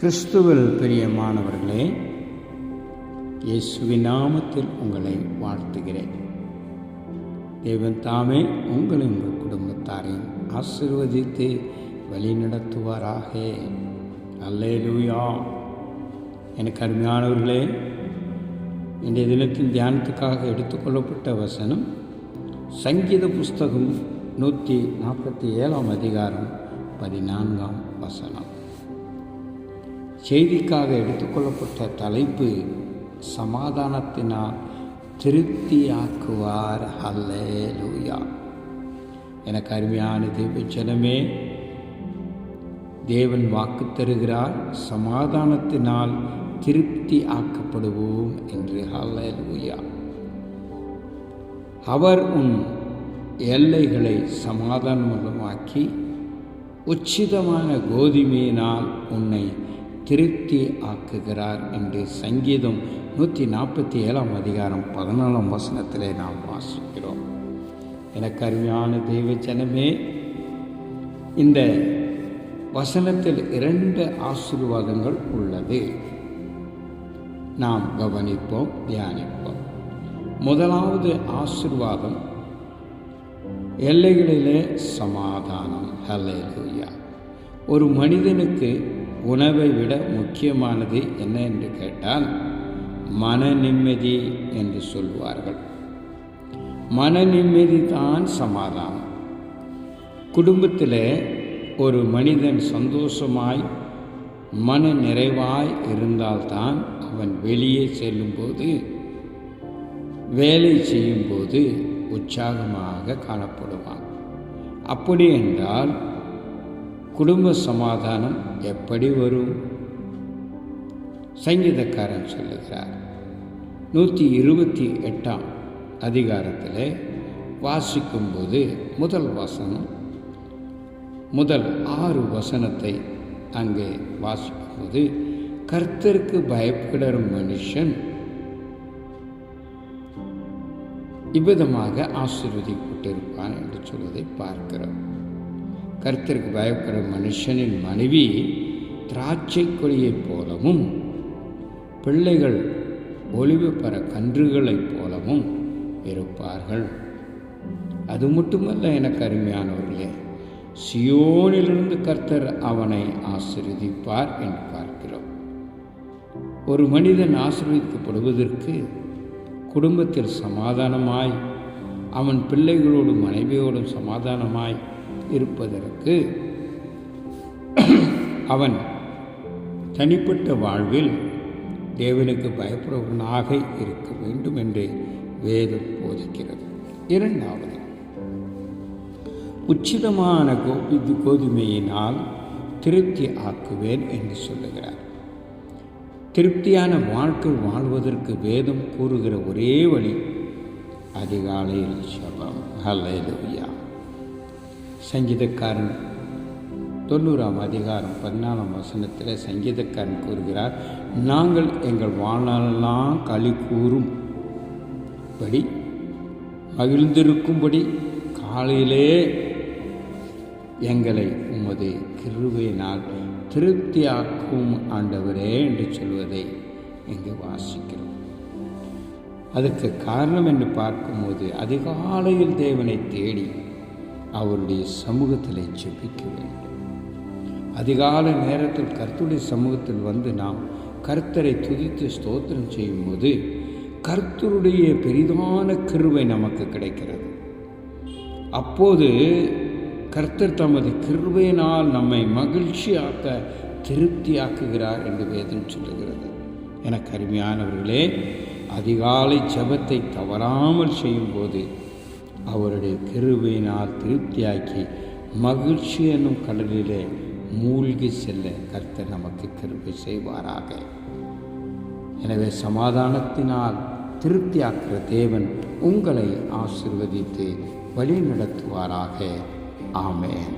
கிறிஸ்துவில் பிரியமானவர்களே இயேசுவின் நாமத்தில் உங்களை வாழ்த்துகிறேன். தேவன் தாமே உங்களை உங்கள் குடும்பத்தாரையும் ஆசிர்வதித்து வழிநடத்துவாராக. அல்லேலூயா. எனக்கு அருமையானவர்களே இன்றைய தினத்தின் தியானத்துக்காக எடுத்துக்கொள்ளப்பட்ட வசனம் சங்கீத புஸ்தகம் நூற்றி நாற்பத்தி ஏழாம் அதிகாரம் பதினான்காம் வசனம். செய்திக்காக எடுத்துக்கொள்ளப்பட்ட தலைப்பு சமாதானத்தினால் திருப்தியாக்குவார். ஹல்லேலூயா. எனக்கு அருமையான தேவச்சனமே தேவன் வாக்கு தருகிறார். சமாதானத்தினால் திருப்தி ஆக்கப்படுவோம் என்று. ஹல்லேலூயா. அவர் உன் எல்லைகளை சமாதானமாக்கி உச்சிதமான கோதுமையினால் உன்னை திருப்தி ஆக்குகிறார் என்று சங்கீதம் நூற்றி நாற்பத்தி ஏழாம் அதிகாரம் பதினாலாம் வசனத்திலே நாம் வாசிக்கிறோம். எனக்கு அருமையான தெய்வ ஜனமே இந்த வசனத்தில் இரண்டு ஆசீர்வாதங்கள் உள்ளது. நாம் கவனிப்போம் தியானிப்போம். முதலாவது ஆசிர்வாதம் எல்லைகளிலே சமாதானம். ஹல்லேலூயா ஒரு மனிதனுக்கு உணவை விட முக்கியமானது என்ன என்று கேட்டால் மன நிம்மதி என்று சொல்வார்கள். மன நிம்மதி தான் சமாதானம். குடும்பத்தில் ஒரு மனிதன் சந்தோஷமாய் மன நிறைவாய் இருந்தால்தான் அவன் வெளியே செல்லும்போது வேலை செய்யும்போது உற்சாகமாக காணப்படுவான். அப்படி என்றால் குடும்ப சமாதானம் எப்படி வரும்? சங்கீதக்காரன் சொல்லுகிறார். நூற்றி இருபத்தி எட்டாம் அதிகாரத்தில் வாசிக்கும்போது முதல் வசனம் முதல் ஆறு வசனத்தை அங்கே வாசிக்கும்போது கர்த்தருக்கு பயப்படுற மனுஷன் இவ்விதமாக ஆசீர்வதிக்கப்பட்டிருப்பான் என்று சொல்வதை பார்க்கிறோம். கர்த்தருக்கு பயப்படுற மனுஷனின் மனைவி திராட்சை கொடியைப் போலவும் பிள்ளைகள் ஒளிவு பெற கன்றுகளைப் போலவும் இருப்பார்கள். அது மட்டுமல்ல எனக்கு அருமையானவர்களே சியோனிலிருந்து கர்த்தர் அவனை ஆசிர்வதிப்பார் என்று பார்க்கிறோம். ஒரு மனிதன் ஆசிர்வதிக்கப்படுவதற்கு குடும்பத்தில் சமாதானமாய் அவன் பிள்ளைகளோடும் மனைவியோடும் சமாதானமாய் இருப்பதற்கு. அவன் தனிப்பட்ட வாழ்வில் தேவனுக்கு பயப்படுவனாக இருக்க வேண்டும் என்று வேதம் போதிக்கிறது. இரண்டாவது உச்சிதமான கோபி கோதுமையினால் திருப்தி ஆக்குவேன் என்று சொல்லுகிறார். திருப்தியான வாழ்க்கை வாழ்வதற்கு வேதம் கூறுகிற ஒரே வழி அதிகாலையில் சபம் ஹல்லேலூயா சங்கீதக்காரன். தொண்ணூறாம் அதிகாரம் பதினாலாம் வசனத்தில் சங்கீதக்காரன் கூறுகிறார் நாங்கள் எங்கள் வாழ்நாளெல்லாம் களி கூறும் படி மகிழ்ந்திருக்கும்படி காலையிலே எங்களை உமது கிருவையினால் திருப்தியாக்கும் ஆண்டவரே என்று சொல்வதை இங்கு வாசிக்கிறோம். அதற்கு காரணம் என்று பார்க்கும்போது அதிகாலையில் தேவனை தேடி அவருடைய சமூகத்தில் ஜெபிக்க வேண்டும் அதிகாலை நேரத்தில் கர்த்தருடைய சமூகத்தில் வந்து நாம் கர்த்தரை துதித்து ஸ்தோத்திரம் செய்யும்போது கர்த்தருடைய பெரிதான கிருவை நமக்கு கிடைக்கிறது. அப்போது கர்த்தர் தமது கிருவையினால் நம்மை மகிழ்ச்சியாக்க திருப்தியாக்குகிறார் என்று வேதம் சொல்லுகிறது. என கருமையானவர்களே அதிகாலை ஜபத்தை தவறாமல் செய்யும்போது அவருடைய கிருபையினால் திருப்தியாக்கி மகிழ்ச்சி என்னும் கடலிலே மூழ்கி செல்ல கர்த்தர் நமக்கு கிருபை செய்வாராக. எனவே சமாதானத்தினால் திருப்தியாக்குற தேவன் உங்களை ஆசிர்வதித்து வழி நடத்துவாராக ஆமேன்.